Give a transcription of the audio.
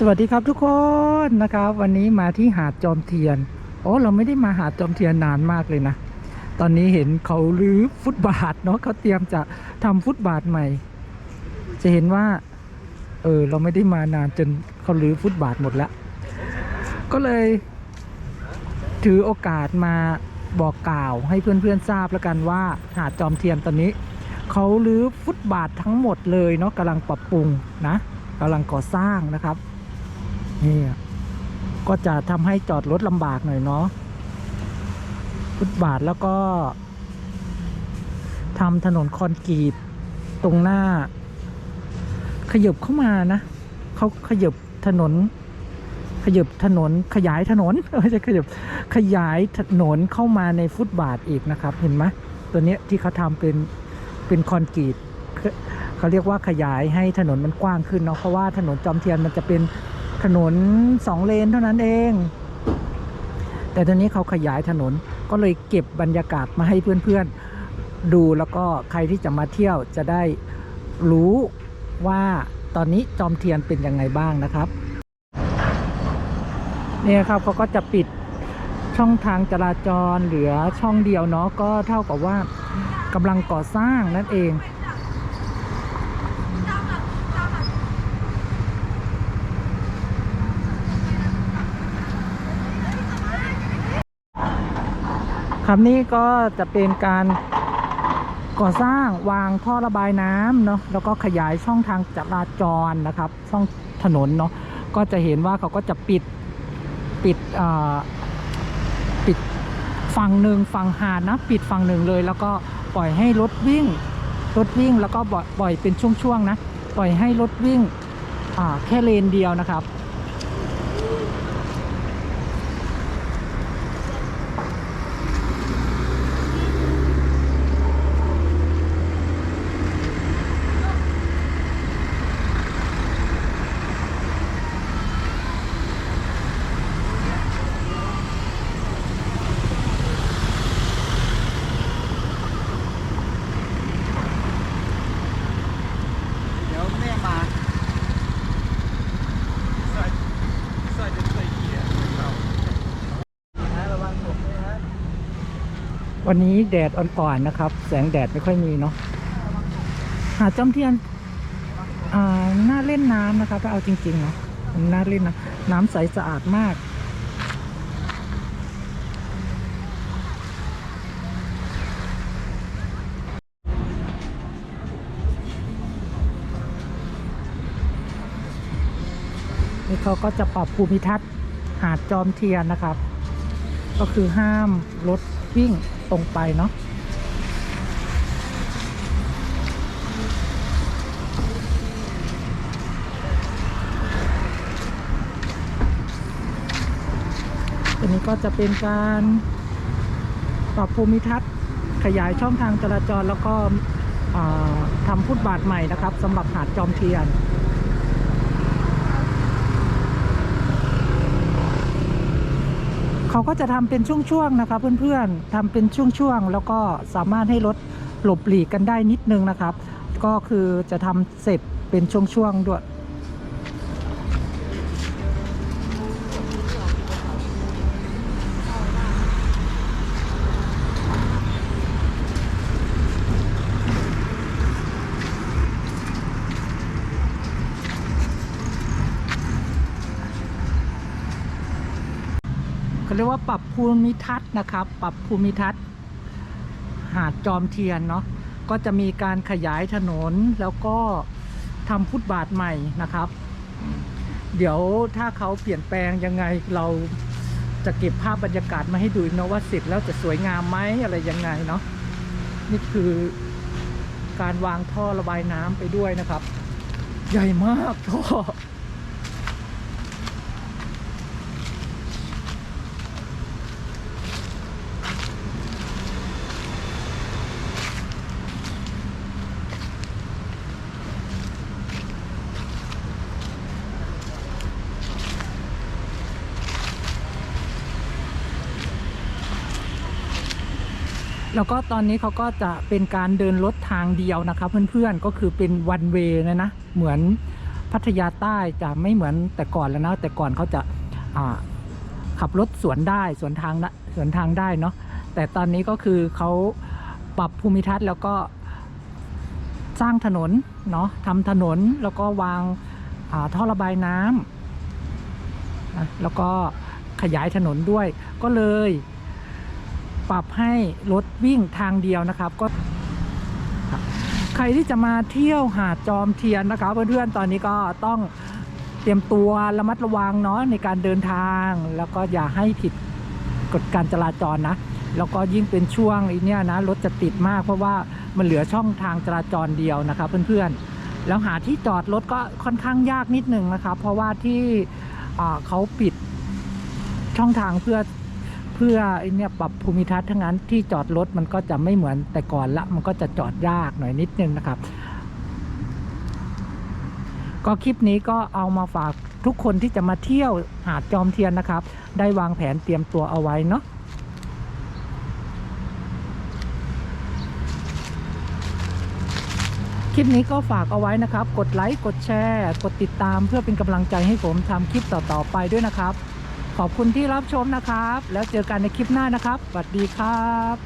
สวัสดีครับทุกคนนะครับ วันนี้มาที่หาดจอมเทียน โอ้เราไม่ได้มาหาดจอมเทียนนานมากเลยนะ ตอนนี้เห็นเขารื้อฟุตบาทเนาะเขาเตรียมจะทำฟุตบาทใหม่ จะเห็นว่า เออเราไม่ได้มานานจนเขารื้อฟุตบาทหมดแล้ว ก็เลย ถือโอกาสมาบอกกล่าวให้เพื่อนๆทราบแล้วกันว่าหาดจอมเทียนตอนนี้เขารื้อฟุตบาททั้งหมดเลยเนาะกำลังปรับปรุงนะกำลังก่อสร้างนะครับ นี่ก็จะทำให้จอดรถลำบากหน่อยเนาะฟุตบาทแล้วก็ทำถนนคอนกรีตตรงหน้า ขยบเข้ามานะเขาขยบถนน ขยบถนนขยายถนนไม่ใช่ขยบขยายถนนเข้ามาในฟุตบาทอีกนะครับ เห็นไหมตัวเนี้ยที่เขาทำเป็นเป็นคอนกรีตเขาเรียกว่าขยายให้ถนนมันกว้างขึ้นเนาะเพราะว่าถนนจอมเทียนมันจะเป็น ถนนสองเลนเท่านั้นเอง แต่ตอนนี้เขาขยายถนนก็เลยเก็บบรรยากาศมาให้เพื่อนๆดูแล้วก็ใครที่จะมาเที่ยวจะได้รู้ว่าตอนนี้จอมเทียนเป็นยังไงบ้างนะครับเนี่ยครับเขาก็จะปิดช่องทางจราจรเหลือช่องเดียวเนาะก็เท่ากับว่ากำลังก่อสร้างนั่นเอง ครับนี่ก็จะเป็นการก่อสร้างวางท่อระบายน้ำเนาะแล้วก็ขยายช่องทางจราจรนะครับ ช่องถนนเนาะก็จะเห็นว่าเขาก็จะปิดปิดอ่อปิดฝั่งหนึ่งฝั่งหาดนะปิดฝั่งหนึ่งเลย แล้วก็ปล่อยให้รถวิ่งรถวิ่งแล้วก็ปล่อยปล่อยเป็นช่วงๆนะปล่อยให้รถวิ่งอ่าแค่เลนเดียวนะครับ เดี๋ยวแม่มาใส่ใส่จะใส่เกียร์เราระวังตกด้วยนะ วันนี้แดดอ่อนๆนะครับ แสงแดดไม่ค่อยมีเนาะหาดจอมเทียนน่าเล่นน้ำนะครับถ้าเอาจริงๆเนาะนน่าเล่นนะน้ำใสสะอาดมาก นี่เขาก็จะปรับภูมิทัศน์หาดจอมเทียนนะครับ ก็คือห้ามรถวิ่ง ตรงไปเนาะตัวนี้ก็จะเป็นการปรับภูมิทัศน์ขยายช่องทางจราจรแล้วก็ทำฟุตบาทใหม่นะครับสำหรับหาดจอมเทียน เขาก็จะทำเป็นช่วงๆนะคะ เพื่อนๆทำเป็นช่วงๆแล้วก็สามารถให้รถหลบหลีกกันได้นิดนึงนะครับ ก็คือจะทำเสร็จเป็นช่วงๆด้วย เรียกว่าปรับภูมิทัศน์นะครับ ปรับภูมิทัศน์ หาดจอมเทียนเนาะก็จะมีการขยายถนนแล้วก็ทำฟุตบาทใหม่นะครับ เดี๋ยวถ้าเขาเปลี่ยนแปลงยังไงเราจะเก็บภาพบรรยากาศมาให้ดูเนาะว่าเสร็จแล้วจะสวยงามไหมอะไรยังไงเนาะนี่คือการวางท่อระบายน้ำไปด้วยนะครับ ใหญ่มากท่อ แล้วก็ตอนนี้เขาก็จะเป็นการเดินรถทางเดียวนะครับเพื่อนๆก็คือเป็นวันเวย์นะนะเหมือนพัทยาใต้จะไม่เหมือนแต่ก่อนแล้วนะแต่ก่อนเขาจะาขับรถสวนได้สวนทางนะสวนทางได้เนาะแต่ตอนนี้ก็คือเขาปรับภูมิทัศน์แล้วก็สร้างถนนเนาะทำถนนแล้วก็วางาท่อระบายน้ำแล้วก็ขยายถนนด้วยก็เลย ปรับให้รถวิ่งทางเดียวนะครับ ก็ ใครที่จะมาเที่ยวหาดจอมเทียนนะครับเพื่อนๆตอนนี้ก็ต้องเตรียมตัวระมัดระวังเนาะในการเดินทาง แล้วก็อย่าให้ผิดกฎการจราจรนะ แล้วก็ยิ่งเป็นช่วงอีเนี้ยนะรถจะติดมากเพราะว่ามันเหลือช่องทางจราจรเดียวนะครับเพื่อนๆแล้วหาที่จอดรถก็ค่อนข้างยากนิดนึงนะครับ เพราะว่าที่เขาปิดช่องทางเพื่อ เพื่อไอเนี่ยปรับภูมิทัศน์ทั้งนั้นที่จอดรถมันก็จะไม่เหมือนแต่ก่อนละ มันก็จะจอดยากหน่อยนิดนึงนะครับ ก็คลิปนี้ก็เอามาฝากทุกคนที่จะมาเที่ยวหาดจอมเทียนนะครับ ได้วางแผนเตรียมตัวเอาไว้เนาะคลิปนี้ก็ฝากเอาไว้นะครับ กดไลค์ กดแชร์ กดติดตามเพื่อเป็นกำลังใจให้ผมทำคลิปต่อๆไปด้วยนะครับ ขอบคุณที่รับชมนะครับ แล้วเจอกันในคลิปหน้านะครับสวัสดีครับ